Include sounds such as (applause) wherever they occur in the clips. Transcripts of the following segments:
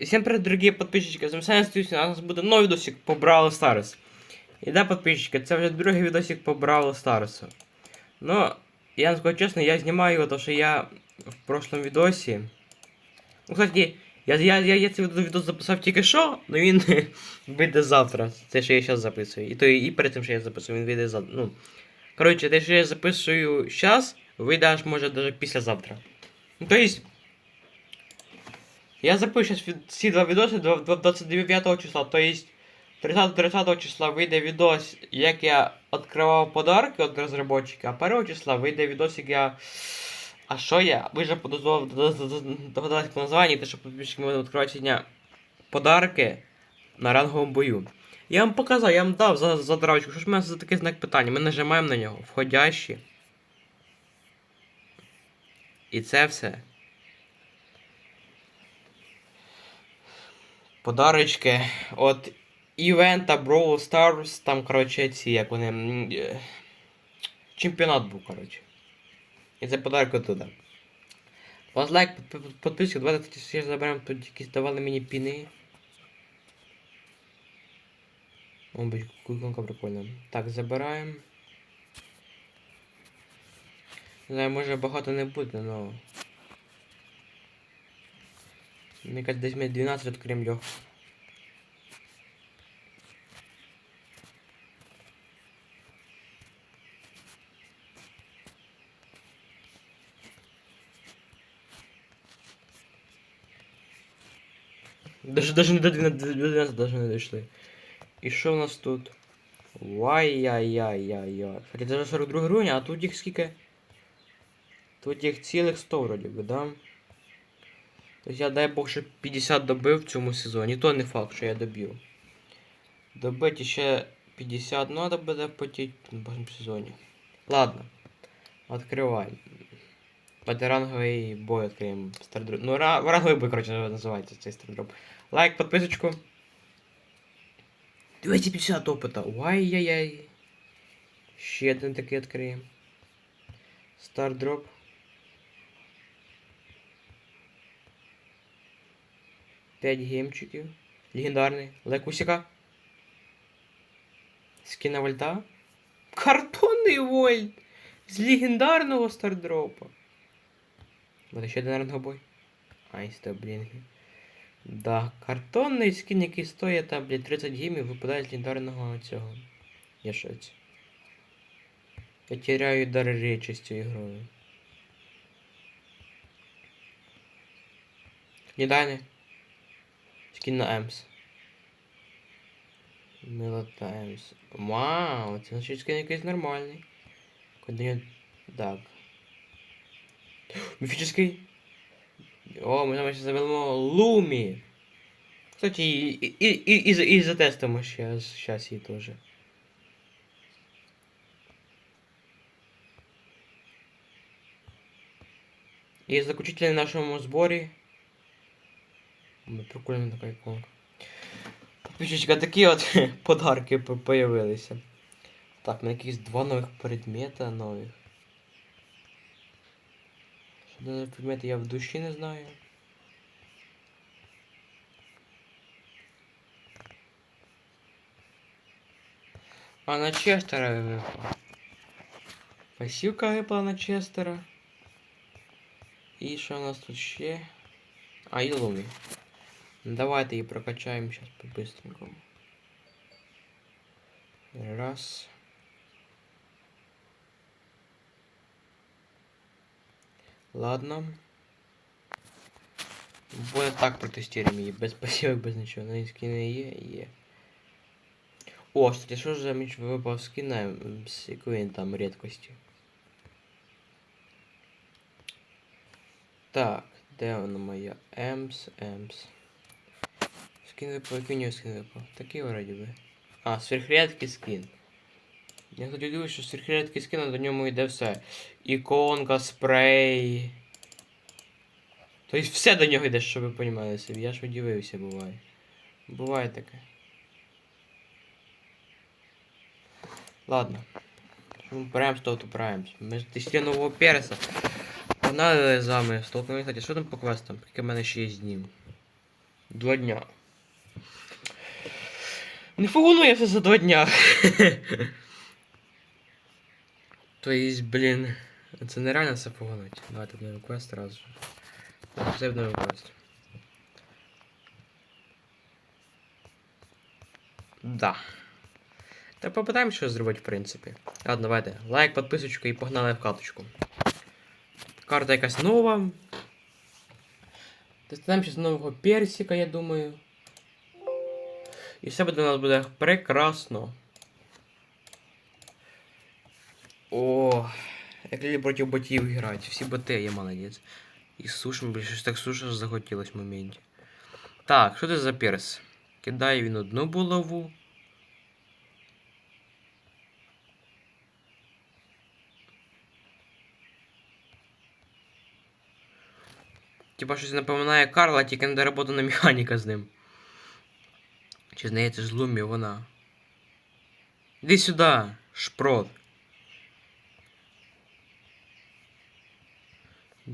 Всем привет, дорогие подписчики. З вами Стюсін, у нас буде новий відосик по Бравл Старс. І да, подписчики, це вже другий відосик по Бравл Старсу. Ну, я вам скажу чесно, я знімаю його, тому що я в прошлом відосі. Ну, кстати, я, я, я, я цей відос записав тільки що, але (laughs) він вийде завтра. Це що я зараз записую. І то і перед тим, що я записую, він вийде завтра. Ну, коротше, те, що я записую зараз, вийде аж може навіть післязавтра. Ну, то есть, я запишу ці два відоси до до 29 числа, то есть 30 30 числа вийде відос, як я відкривав подарки від розробника, а 1 числа вийде відос, як я. А що я? Ви вже догадались по названню, те, що підписчики будуть відкривати сьогодні подарки на ранговому бою. Я вам показав, я вам дав за, задравочку. Що ж в мене за такий знак питання? Ми нажимаємо на нього. Входящі. І це все. Подарочки от івента Brawl Stars, там, коротше, ці, як вони. е, Чемпіонат був, коротше. І це подарок оттуда. Вас лайк, підписку, давайте ще заберемо тут якісь давали мені піни. О, бать, іконка прикольна. Так, забираємо. Не знаю, може багато не буде, но. Мені кажуть, десь ми 12 відкриємо легко. Даже, даже не до 12, до 12 даже не дійшли. І що в нас тут? Вай-яй-яй-яй-яй. Це вже 42 рівня, а тут їх скільки? Тут їх цілих 100 вроді би, да? Тобто я дай Бог ще 50 добив в цьому сезоні. То не факт, що я доб'ю. Добити ще 50 треба буде потіть в сезоні. Ладно. Откриваємо. П'ятиранговий бой відкриємо. Стардроп. Ну, ра- ранговий бой, коротше, називається цей стардроп. Лайк, підписочку. 250 опыта. Ой-яй-яй. Ще один такий відкриємо. Стардроп. П'ять геймчиків. Легендарний. Лекусіка. Скіна вольта. Картонний вольт! З легендарного стардропа. Вот ще один ранговой. Ай, стоп, блін. Да, картонний скін, який стоїть там, блядь, 30 геймів, випадає з легендарного цього. Я шоці. Я теряю дар речі з цією грою. Легендарний. Скін на Емс. Милота Емс. Вау, це значить скін якийсь нормальний. Куди Так. Міфічний. О, ми там ще заведемо Лумі. Кстати, і, і, і, і, і, і затестимо ще зараз її теж. І заключительний нашому зборі. Прикольна така іконка. Підписчика, такі от (laughs) подарки по- появилися. Так, на якісь два нових предмета нових. Що це за предмети я в душі не знаю. А на Честера випала. Пасівка випала на Честера. І що у нас тут ще? А, і Лумі. Ну, Давайте її прокачаємо зараз по-быстренькому. Раз. Ладно. Буде так протестуємо її, без посівок, без нічого. На скини є, є. О, кстати, що ж за міч випав скина, м, з якої він там рідкості? Так, де вона моя? Емс, Емс. Скин випав, який у нього скин випав? Такий вроді би. А, сверхрядкий скин. Я тут дивлюсь, що сверхрядкий скин, а до ньому йде все. Іконка, спрей. Тобто все до нього йде, щоб ви розуміли собі. Я ж удивився, буває. Буває таке. Ладно. Праймс, то Праймс. Ми тисячі нового переса. Погнали з вами. Кстати, що там по квестам? Скільки в мене ще є днів? Два дня. Не фугуну все за два дня. (laughs) То есть, блін. Це нереально все фугунуть. Давайте в новий квест одразу. ж. Це в новий квест. Да. Та попитаємо щось зробити, в принципі. Ладно, давайте. Лайк, підписочку і погнали в каточку. Карта якась нова. Достанемо зараз нового персика, я думаю. І все буде у нас буде прекрасно. О, як люди проти ботів грають. Всі боти, я молодець. І сушим, більше ж так суша захотілось в моменті. Так, що це за перс? Кидає він одну булаву. Типа щось напоминає Карла, тільки не доработана механіка з ним. Чи здається ж Лумі вона. Іди сюди, шпрот.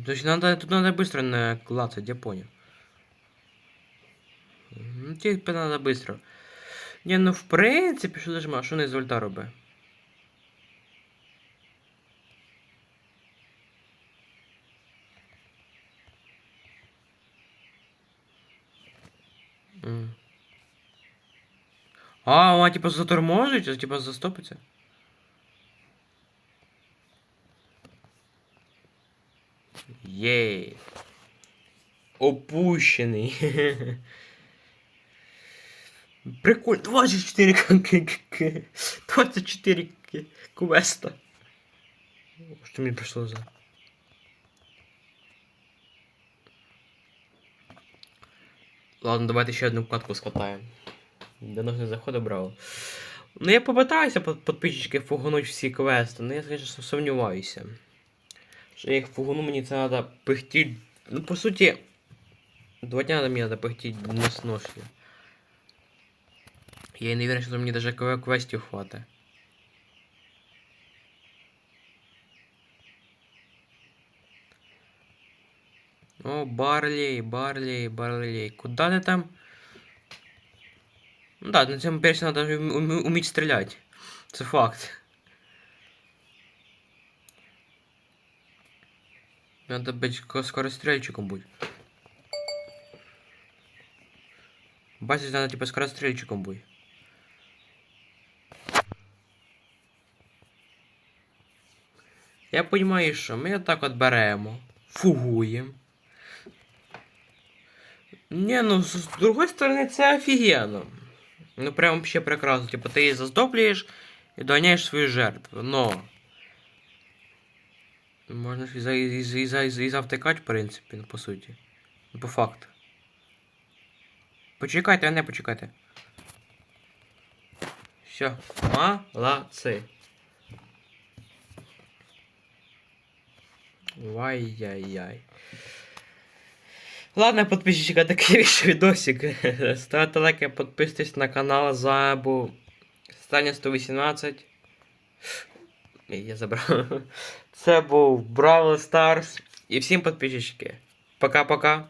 То есть надо, тут надо быстро наклацать, я понял. Ну, типа надо быстро. Не, ну в принципі, що зажима, що не з вольта робить? А, вона типа заторможить, а типа застопиться. Єй. Опущений. (laughs) Прикольно. 24 к 24 квеста. Что мне пришло за? Ладно, давайте еще одну катку скатаем. 90 заходу брав. Ну, я попитаюся, підписчики фугонуть всі квести, але я, звісно, сумніваюся. Що їх фугону, мені це треба пихтіть. Ну, по суті, два дня мені треба пихтіть несносно. Я і не вірю, що мені даже квестів хватить. О, Барлей, Барлей, Барлей. Куда ты там? Ну да, на цьому персі треба вміти стріляти. Це факт. Надо быть ко- скорострельчиком будь. Бачиш, надо типа скорострельчиком будь. Я понимаю, що ми отак от беремо, фугуємо. Не, ну з другої сторони це офігенно. Ну прям вообще прекрасно. Типа ти її заздоблюєш і доганяєш свою жертву. Но. Можна ж і, за, і, за- і, за- і, за- завтикати, в принципі, ну, по суті. Ну, по факту. Почекайте, а не почекайте. Все. Молодці. Вай-яй-яй. Ладно, подписчики, такий (laughs) вийшов відосик. Ставте лайки, підписуйтесь на канал Забу. Стання 118. Ні, Я забрав. (laughs) Це був Бравл Старс. І всім підписчики. Пока-пока.